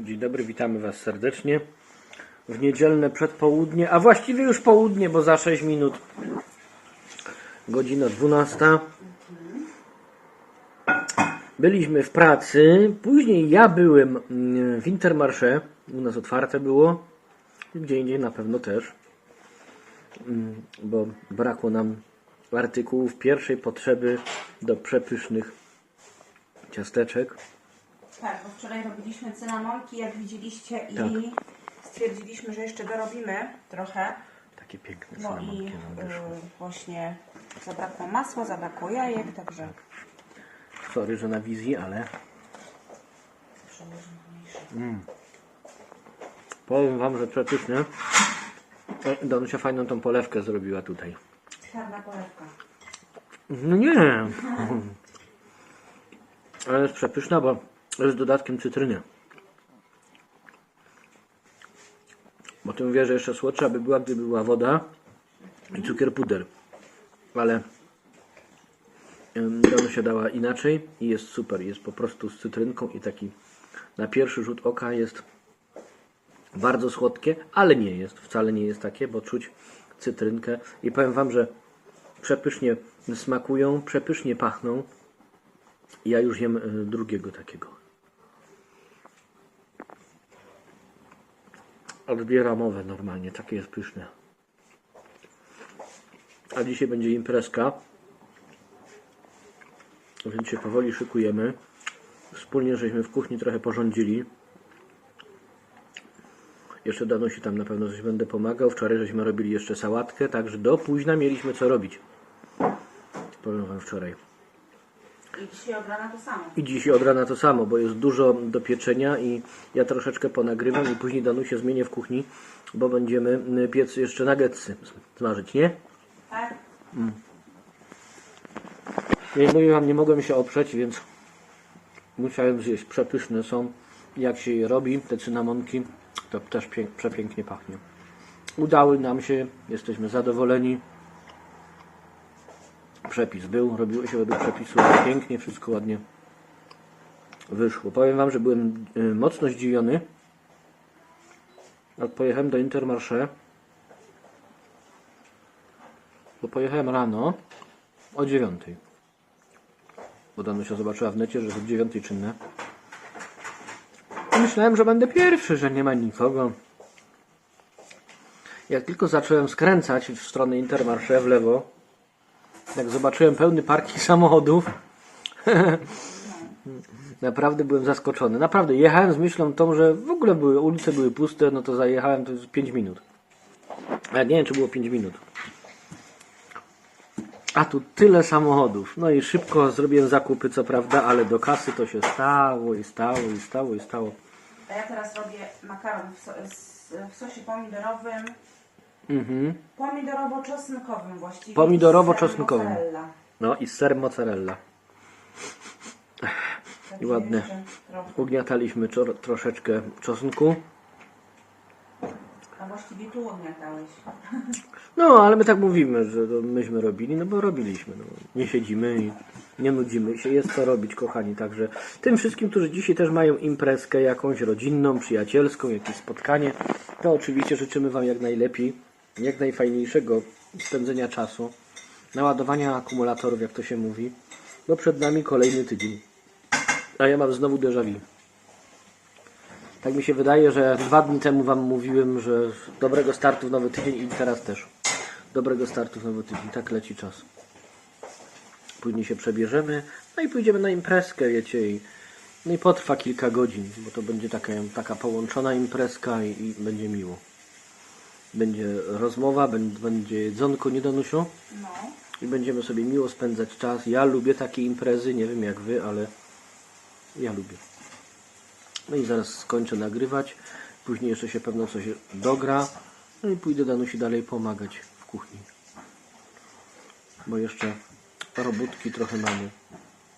Dzień dobry, witamy Was serdecznie. W niedzielne przedpołudnie, a właściwie już południe, bo za 6 minut. Godzina 12. Byliśmy w pracy, później ja byłem mm, w Intermarché, u nas otwarte było, gdzie indziej na pewno też, Mm, bo brakło nam artykułów pierwszej potrzeby do przepysznych ciasteczek. Tak, bo wczoraj robiliśmy cynamonki, jak widzieliście, i Tak. stwierdziliśmy, że jeszcze dorobimy trochę. Takie piękne No i cynamonki nam wyszły. y, właśnie zabrakło masła, zabrakło jajek, także Sorry, że na wizji, ale przełożę mniejsze. powiem Wam, że przepysznie. E, Danusia fajną tą polewkę zrobiła tutaj. Czarna polewka. No nie. Ale jest przepyszna, bo z dodatkiem cytryny. Bo tym mówię, że jeszcze słodsza by była, gdyby była woda i cukier puder. Ale em, Danusia dała inaczej i jest super. Jest po prostu z cytrynką i taki na pierwszy rzut oka jest bardzo słodkie, ale nie jest, wcale nie jest takie, bo czuć cytrynkę i powiem Wam, że przepysznie smakują, przepysznie pachną. Ja już jem y, drugiego takiego. Odbieramowe normalnie, takie jest pyszne. A dzisiaj będzie imprezka. Więc się powoli szykujemy. Wspólnie żeśmy w kuchni trochę porządzili. Jeszcze Danusi tam na pewno coś będę pomagał. Wczoraj żeśmy robili jeszcze sałatkę, także do późna mieliśmy co robić. Powiem Wam wczoraj. I dzisiaj od rana to samo. I dzisiaj od rana to samo, bo jest dużo do pieczenia i ja troszeczkę ponagrywam i później Danusię zmienię w kuchni, bo będziemy y, piec jeszcze nuggetsy smażyć, nie? Tak? Ja mówię Wam, nie mogłem się oprzeć, więc musiałem zjeść. Przepyszne są. Jak się je robi, te cynamonki, to też pięk, przepięknie pachnie. Udały nam się, jesteśmy zadowoleni. Przepis był, robiło się według przepisu pięknie, wszystko ładnie wyszło. Powiem Wam, że byłem y, mocno zdziwiony. Jak pojechałem do Intermarché, bo pojechałem rano o dziewiątej. Bo Danusia zobaczyła w necie, że jest od dziewiątej czynne. I myślałem, że będę pierwszy, że nie ma nikogo. Jak tylko zacząłem skręcać w stronę Intermarché w lewo, jak zobaczyłem pełny parking samochodów, naprawdę byłem zaskoczony. Naprawdę, jechałem z myślą tą, że w ogóle były, ulice były puste, no to zajechałem to jest 5 minut. A nie wiem, czy było 5 minut. A tu tyle samochodów. No i szybko zrobiłem zakupy, co prawda, ale do kasy to się stało i stało i stało i stało. A ja teraz robię makaron w, so, w sosie pomidorowym, Mhm. pomidorowo-czosnkowym właściwie. Pomidorowo-czosnkowym. z serem mozzarella. No i ser mozzarella. Ładne. jeszcze trochę. Ugniataliśmy troszeczkę czosnku. A właściwie tu ugniatałeś. No, ale my tak mówimy, że myśmy robili, no bo robiliśmy. No. Nie siedzimy i nie nudzimy się. Jest co robić, kochani. Także tym wszystkim, którzy dzisiaj też mają imprezkę jakąś rodzinną, przyjacielską, jakieś spotkanie, to oczywiście życzymy Wam jak najlepiej, jak najfajniejszego spędzenia czasu, naładowania akumulatorów, jak to się mówi, bo przed nami kolejny tydzień. A ja mam znowu déjà vu. Tak mi się wydaje, że dwa dni temu Wam mówiłem, że dobrego startu w nowy tydzień i teraz też. Dobrego startu w nowy tydzień. Tak leci czas. Później się przebierzemy, no i pójdziemy na imprezkę, wiecie, i, no i potrwa kilka godzin, bo to będzie taka, taka połączona imprezka i, i będzie miło. Będzie rozmowa, będzie, jedzonko, nie Danusiu? No. I będziemy sobie miło spędzać czas. Ja lubię takie imprezy, nie wiem jak Wy, ale ja lubię. No i zaraz skończę nagrywać. Później jeszcze się pewno coś dogra. No i pójdę Danusi dalej pomagać w kuchni. Bo jeszcze robótki trochę mamy.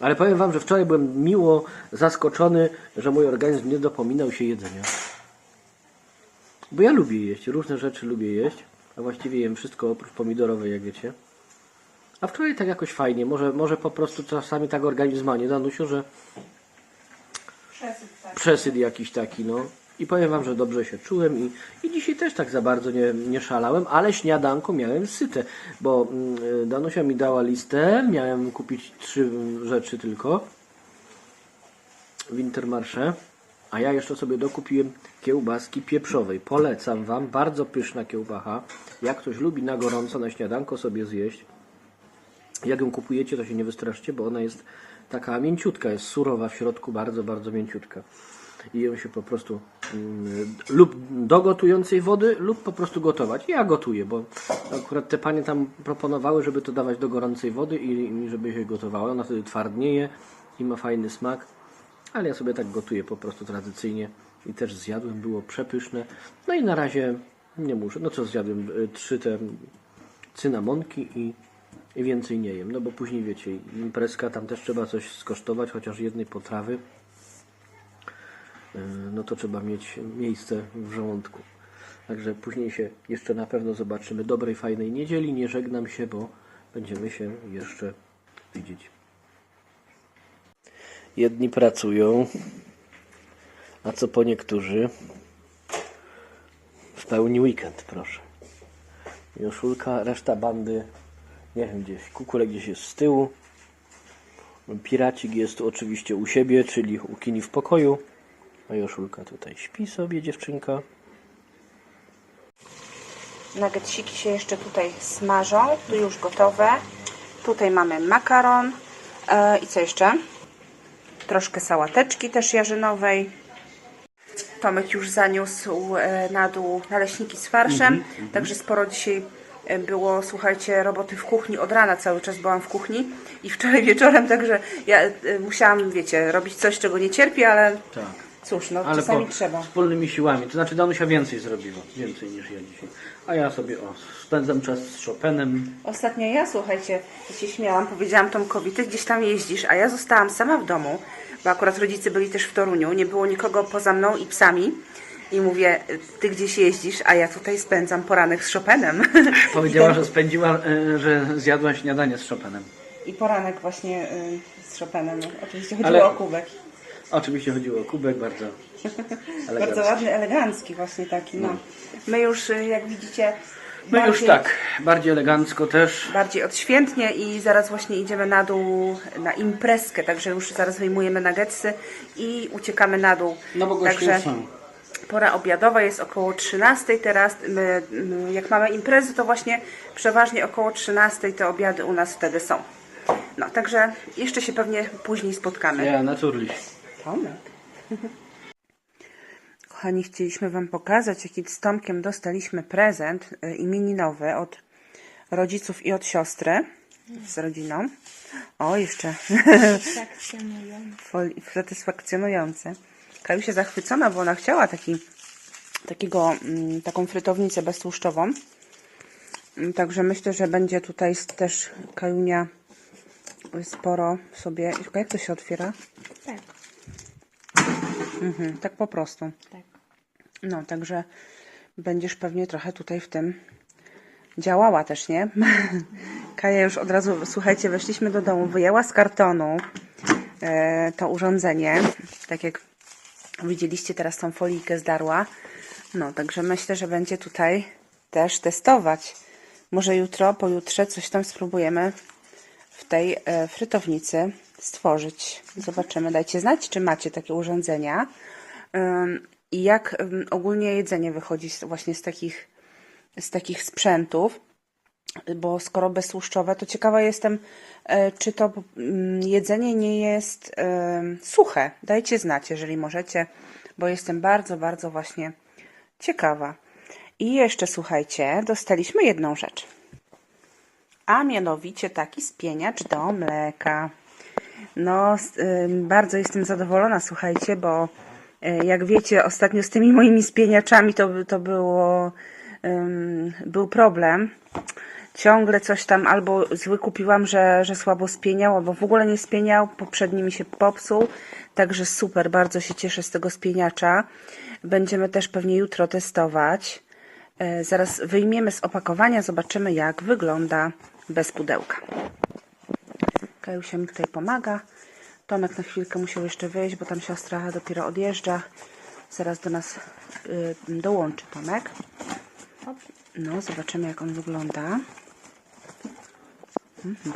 Ale powiem Wam, że wczoraj byłem miło zaskoczony, że mój organizm nie dopominał się jedzenia. Bo ja lubię jeść, różne rzeczy lubię jeść, a właściwie jem wszystko oprócz pomidorowej, jak wiecie. A wczoraj tak jakoś fajnie, może, może po prostu czasami tak organizm ma, nie Danusiu, że tak. przesyt jakiś taki, no. I powiem wam, że dobrze się czułem i, i dzisiaj też tak za bardzo nie, nie szalałem, ale śniadanko miałem syte, bo mm, Danusia mi dała listę, miałem kupić trzy rzeczy tylko w Intermarché, a ja jeszcze sobie dokupiłem kiełbaski pieprzowej. Polecam wam, bardzo pyszna kiełbacha. Jak ktoś lubi na gorąco na śniadanko sobie zjeść, jak ją kupujecie, to się nie wystraszcie, bo ona jest taka mięciutka, jest surowa w środku, bardzo, bardzo mięciutka. I ją się po prostu mm, lub do gotującej wody, lub po prostu gotować. Ja gotuję, bo akurat te panie tam proponowały, żeby to dawać do gorącej wody i, i żeby się gotowało. Ona wtedy twardnieje i ma fajny smak. Ale ja sobie tak gotuję po prostu tradycyjnie i też zjadłem, było przepyszne. No i na razie nie muszę. No co zjadłem? Y, Trzy te cynamonki i, i więcej nie jem. No bo później wiecie, imprezka, tam też trzeba coś skosztować, chociaż jednej potrawy. Y, No to trzeba mieć miejsce w żołądku. Także później się jeszcze na pewno zobaczymy. Dobrej, fajnej niedzieli. Nie żegnam się, bo będziemy się jeszcze widzieć. Jedni pracują, a co po niektórzy w pełni weekend, proszę. Joszulka, reszta bandy, nie wiem gdzieś, kukule gdzieś jest z tyłu. Piracik jest oczywiście u siebie, czyli u Kini w pokoju. A Joszulka tutaj śpi sobie, dziewczynka. Nuggetsiki się jeszcze tutaj smażą, tu już gotowe. Tutaj mamy makaron e, i co jeszcze? Troszkę sałateczki też jarzynowej. Tomek już zaniósł e, na dół naleśniki z farszem, także sporo dzisiaj e, było, słuchajcie, roboty w kuchni. Od rana cały czas byłam w kuchni i wczoraj wieczorem, także ja e, musiałam, wiecie, robić coś, czego nie cierpię, ale Tak. Cóż, no Ale czasami po, trzeba. wspólnymi siłami. To znaczy Danusia więcej zrobiła. Więcej niż ja dzisiaj. A ja sobie o, spędzam czas z Chopinem. Ostatnio ja, słuchajcie, się śmiałam, powiedziałam Tomkowi, ty gdzieś tam jeździsz, a ja zostałam sama w domu, bo akurat rodzice byli też w Toruniu, nie było nikogo poza mną i psami. I mówię, ty gdzieś jeździsz, a ja tutaj spędzam poranek z Chopinem. Powiedziała, że spędziła, e, że zjadła śniadanie z Chopinem. I poranek właśnie y, z Chopinem. Oczywiście chodziło Ale- o kubek. Oczywiście chodziło o kubek, bardzo Bardzo elegancki. ładny, elegancki właśnie taki, no. My już, y, jak widzicie, My już bardziej- tak, bardziej elegancko też. bardziej odświętnie i zaraz właśnie idziemy na dół na imprezkę, także już zaraz wyjmujemy nuggetsy i uciekamy na dół. No bo także już są. pora obiadowa jest około 13 teraz. My, jak mamy imprezy, to właśnie przeważnie około 13 te obiady u nas wtedy są. No, także jeszcze się pewnie później spotkamy. Ja, naturliś. Tomek. Kochani, chcieliśmy Wam pokazać, jaki z Tomkiem dostaliśmy prezent y, imieninowy od rodziców i od siostry z rodziną. O, jeszcze satysfakcjonujące. Kaju się zachwycona, bo ona chciała taki, takiego, mm, taką frytownicę beztłuszczową. Mm, Także myślę, że będzie tutaj też Kajunia sporo sobie... Jak to się otwiera? Tak, Mhm, tak po prostu. tak. No, także będziesz pewnie trochę tutaj w tym działała też, nie? Kaja już od razu, słuchajcie, weszliśmy do domu, wyjęła z kartonu e, to urządzenie. Tak jak widzieliście, teraz tą folijkę zdarła. No, także myślę, że będzie tutaj też testować. Może jutro, pojutrze coś tam spróbujemy w tej e, frytownicy stworzyć. Zobaczymy. Dajcie znać, czy macie takie urządzenia. I jak ogólnie jedzenie wychodzi właśnie z takich, z takich sprzętów. Bo skoro beztłuszczowe, to ciekawa jestem, e, czy to jedzenie nie jest suche. Dajcie znać, jeżeli możecie, bo jestem bardzo, bardzo właśnie ciekawa. I jeszcze słuchajcie, dostaliśmy jedną rzecz a mianowicie taki spieniacz do mleka. No, bardzo jestem zadowolona, słuchajcie, bo y, jak wiecie, ostatnio z tymi moimi spieniaczami to, to było, ym, był problem. Ciągle coś tam albo zły kupiłam, że, że słabo spieniał, albo w ogóle nie spieniał, poprzedni mi się popsuł. Także super, bardzo się cieszę z tego spieniacza. Będziemy też pewnie jutro testować. E, Zaraz wyjmiemy z opakowania, zobaczymy jak wygląda bez pudełka. Kajusia mi tutaj pomaga. Tomek na chwilkę musiał jeszcze wyjść, bo tam siostra dopiero odjeżdża. Zaraz do nas y, dołączy Tomek. No, zobaczymy jak on wygląda. Mhm.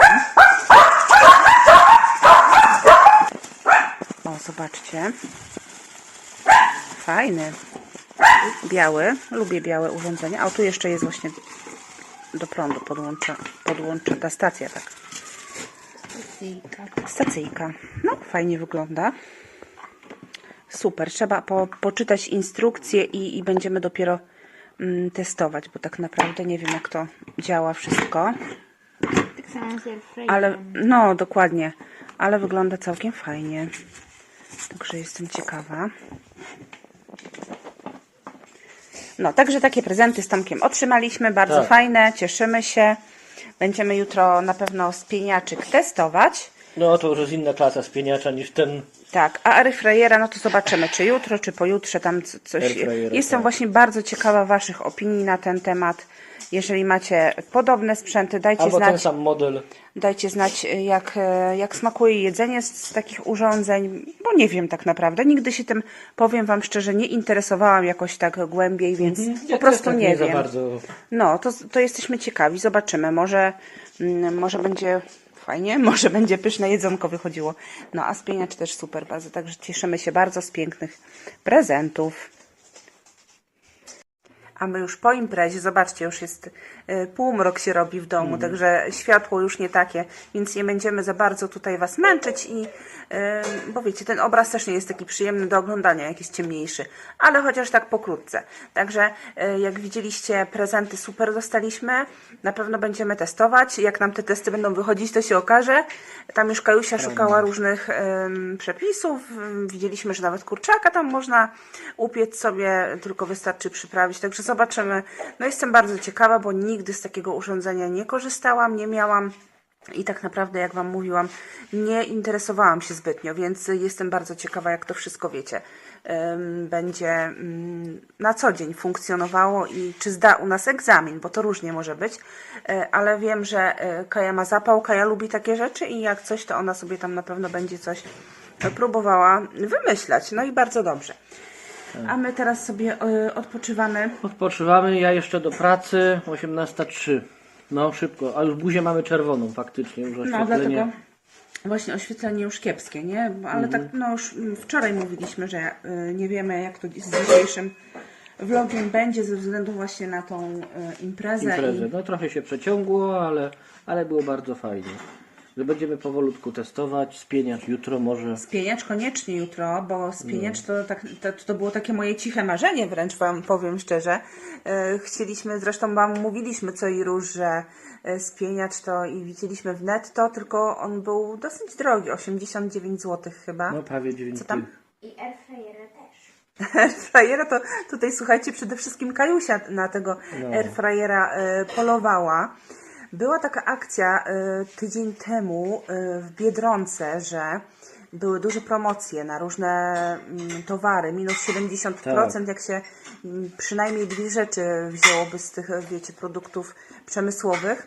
O, zobaczcie. Fajny. Biały. Lubię białe urządzenia. A tu jeszcze jest właśnie do prądu podłącza, podłącza ta stacja, tak. Stacyjka. No, fajnie wygląda. Super. Trzeba po, poczytać instrukcje i, i będziemy dopiero mm, testować, bo tak naprawdę nie wiem, jak to działa wszystko. Tak samo z. Ale, no, dokładnie. Ale wygląda całkiem fajnie. Także jestem ciekawa. No, także takie prezenty z Tomkiem otrzymaliśmy. Bardzo Tak. fajne. Cieszymy się. Będziemy jutro na pewno spieniaczyk testować. No to już jest inna klasa spieniacza niż ten. Tak, a airfryera, no to zobaczymy, czy jutro, czy pojutrze tam c- coś. Jestem tak. właśnie bardzo ciekawa Waszych opinii na ten temat. Jeżeli macie podobne sprzęty, dajcie Albo ten znać. sam model. Dajcie znać, y, jak, e, jak smakuje jedzenie z, z takich urządzeń, bo nie wiem tak naprawdę. Nigdy się tym, powiem Wam szczerze, nie interesowałam jakoś tak głębiej, więc po Mhm. Ja prostu tak nie za wiem. bardzo. No, to, to jesteśmy ciekawi, zobaczymy. Może, mm, może będzie fajnie, może będzie pyszne jedzonko wychodziło. No, a spieniacz też super bardzo, także cieszymy się bardzo z pięknych prezentów. A my już po imprezie, zobaczcie, już jest y, półmrok się robi w domu, także światło już nie takie, więc nie będziemy za bardzo tutaj Was męczyć i, bo wiecie, ten obraz też nie jest taki przyjemny do oglądania, jak jest ciemniejszy, ale chociaż tak pokrótce. Także y, jak widzieliście, prezenty super dostaliśmy, na pewno będziemy testować, jak nam te testy będą wychodzić, to się okaże. Tam już Kajusia szukała różnych przepisów, widzieliśmy, że nawet kurczaka tam można upiec sobie, tylko wystarczy przyprawić, także zobaczymy. No jestem bardzo ciekawa, bo nigdy z takiego urządzenia nie korzystałam, nie miałam. I tak naprawdę, jak Wam mówiłam, nie interesowałam się zbytnio, więc jestem bardzo ciekawa, jak to wszystko wiecie. Będzie mm, na co dzień funkcjonowało i czy zda u nas egzamin, bo to różnie może być, E, ale wiem, że e, Kaja ma zapał, Kaja lubi takie rzeczy i jak coś, to ona sobie tam na pewno będzie coś próbowała wymyślać. No i bardzo dobrze. A my teraz sobie e, odpoczywamy. Odpoczywamy, ja jeszcze do pracy. 18.03. No szybko, a już buzię mamy czerwoną faktycznie. Już No, oświetlenie. dlatego właśnie oświetlenie już kiepskie, nie? Bo- Ale Mhm. tak, no już mm, wczoraj mówiliśmy, że y, nie wiemy, jak to z dzisiejszym vlogiem będzie ze względu właśnie na tą y, imprezę. imprezę. No trochę się przeciągło, ale, ale było bardzo fajnie. Że będziemy powolutku testować, spieniać jutro może. Spieniacz koniecznie jutro, bo spieniacz to, tak, to, to było takie moje ciche marzenie, wręcz Wam powiem szczerze. E, Chcieliśmy, zresztą Wam mówiliśmy co i róż, że e, spieniacz to i widzieliśmy w netto, tylko on był dosyć drogi, 89 zł chyba. No prawie 9 Co tam? I airfryera też. Airfryera to tutaj słuchajcie, przede wszystkim Kajusia na tego No. airfryera e, polowała. Była taka akcja e, tydzień temu e, w Biedronce, że były duże promocje na różne mm, towary, minus 70%, Tak. jak się mm, przynajmniej dwie rzeczy wzięłoby z tych, wiecie, produktów przemysłowych.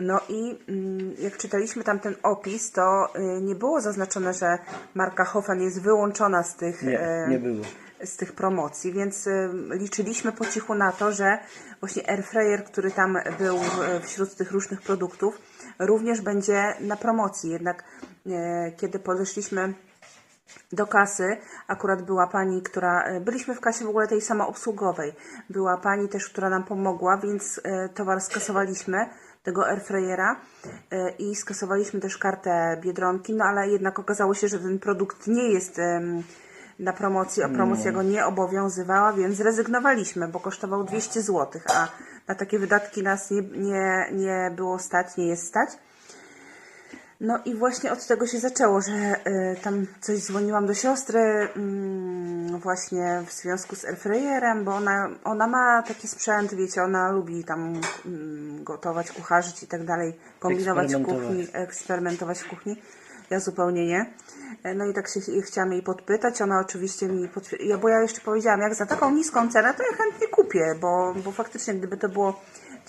No i mm, jak czytaliśmy tam ten opis, to y, nie było zaznaczone, że marka Hoffman jest wyłączona z tych Nie, e, nie było. Z tych promocji, więc y, liczyliśmy po cichu na to, że właśnie airfryer, który tam był wśród tych różnych produktów, również będzie na promocji. Jednak y, kiedy podeszliśmy do kasy, akurat była pani, która, y, byliśmy w kasie w ogóle tej samoobsługowej, była pani też, która nam pomogła, więc y, towar skasowaliśmy, tego airfryera i skasowaliśmy też kartę Biedronki, no ale jednak okazało się, że ten produkt nie jest na promocji, a promocja go nie obowiązywała, więc zrezygnowaliśmy, bo kosztował 200 zł, a na takie wydatki nas nie, nie, nie było stać, nie jest stać. No i właśnie od tego się zaczęło, że y, tam coś dzwoniłam do siostry mm, właśnie w związku z airfryerem, bo ona, ona ma taki sprzęt, wiecie, ona lubi tam mm, gotować, kucharzyć i tak dalej, kombinować w kuchni, eksperymentować w kuchni. Ja zupełnie nie. E, No i tak się chciałam jej podpytać, ona oczywiście mi potwierdziła, bo ja jeszcze powiedziałam, jak za taką niską cenę, to ja chętnie kupię, bo, bo faktycznie gdyby to było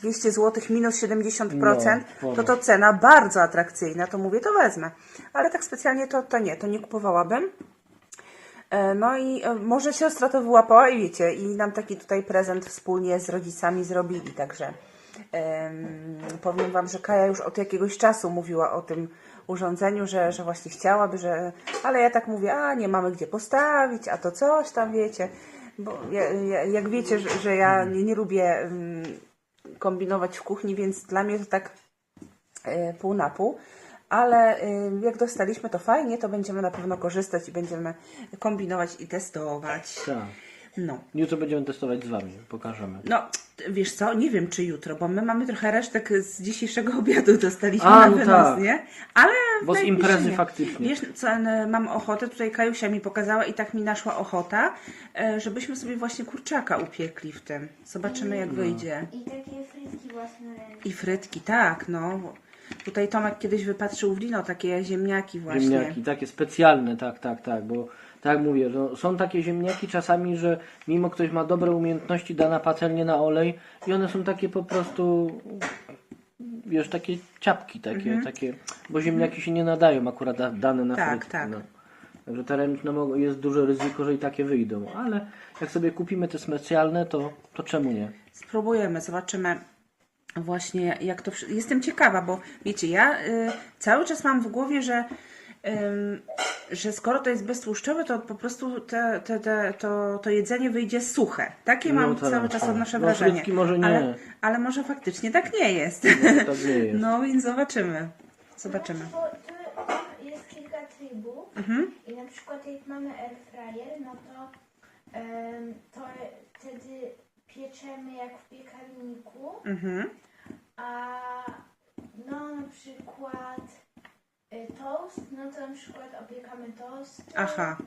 200 zł minus 70%, No, to to cena bardzo atrakcyjna, to mówię, to wezmę. Ale tak specjalnie to, to nie, to nie kupowałabym. E, No i e, może siostra to wyłapała i wiecie, i nam taki tutaj prezent wspólnie z rodzicami zrobili, także em, powiem Wam, że Kaja już od jakiegoś czasu mówiła o tym urządzeniu, że, że właśnie chciałaby, że, ale ja tak mówię, a nie mamy gdzie postawić, a to coś tam, wiecie, bo ja, ja, jak wiecie, że, że ja nie, nie lubię mm, kombinować w kuchni, więc dla mnie to tak e, pół na pół. Ale y, jak dostaliśmy to fajnie, to będziemy na pewno korzystać i będziemy kombinować i testować. Tak. No. Jutro będziemy testować z Wami, pokażemy. No, wiesz co, nie wiem czy jutro, bo my mamy trochę resztek z dzisiejszego obiadu dostaliśmy A, na no wynos, tak. nie? Ale Bo z imprezy nie. faktycznie. Wiesz co, mam ochotę, tutaj Kajusia mi pokazała i tak mi naszła ochota, e, żebyśmy sobie właśnie kurczaka upiekli w tym. Zobaczymy jak wyjdzie. I takie frytki własnoręczne. I frytki, tak, no. Tutaj Tomek kiedyś wypatrzył w Lino takie ziemniaki właśnie. Ziemniaki, takie specjalne, tak, tak, tak, bo tak jak mówię, no, są takie ziemniaki czasami, że mimo ktoś ma dobre umiejętności, da na patelnię na olej i one są takie po prostu, wiesz, takie ciapki takie, takie, bo ziemniaki się nie nadają akurat da- dane na Mhm. Tak, frytki, tak. No. Także te ręczne mogą, jest duże ryzyko, że i takie wyjdą, ale jak sobie kupimy te specjalne, to, to czemu nie? Spróbujemy, zobaczymy właśnie jak to. Jestem ciekawa, bo wiecie, ja y, cały czas mam w głowie, że, ym, że skoro to jest beztłuszczowe, to po prostu te, te, te, to, to jedzenie wyjdzie suche. Takie No mam tak, cały czas tak. odnoszę No, wrażenie. frytki może nie. Ale, ale może faktycznie tak nie jest. tak nie jest. No więc zobaczymy. Zobaczymy. Bo to jest kilka trybów Mhm. i na przykład jak mamy air fryer, no to, to wtedy pieczemy jak w piekarniku, Mhm. a no na przykład y, toast, no to na przykład opiekamy toast. Aha.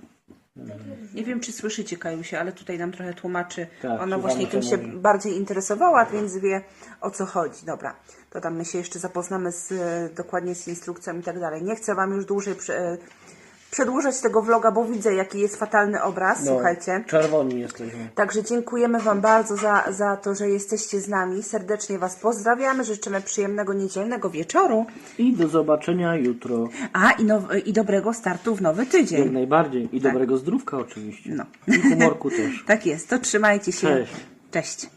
Nie wiem, czy słyszycie Kajusie, ale tutaj nam trochę tłumaczy. Tak, Ona właśnie tym się mówi. bardziej interesowała, więc wie o co chodzi. Dobra, to tam my się jeszcze zapoznamy z, e, dokładnie z instrukcją i tak dalej. Nie chcę Wam już dłużej przedłużać tego vloga, bo widzę, jaki jest fatalny obraz. No, Słuchajcie. Czerwoni jesteśmy. Także dziękujemy Wam bardzo za, za to, że jesteście z nami. Serdecznie Was pozdrawiamy. Życzymy przyjemnego niedzielnego wieczoru. I do zobaczenia jutro. A i, now, i dobrego startu w nowy Jak tydzień. najbardziej. I dobrego zdrówka oczywiście. No. I humorku też. Tak jest, to trzymajcie się. Cześć. Cześć.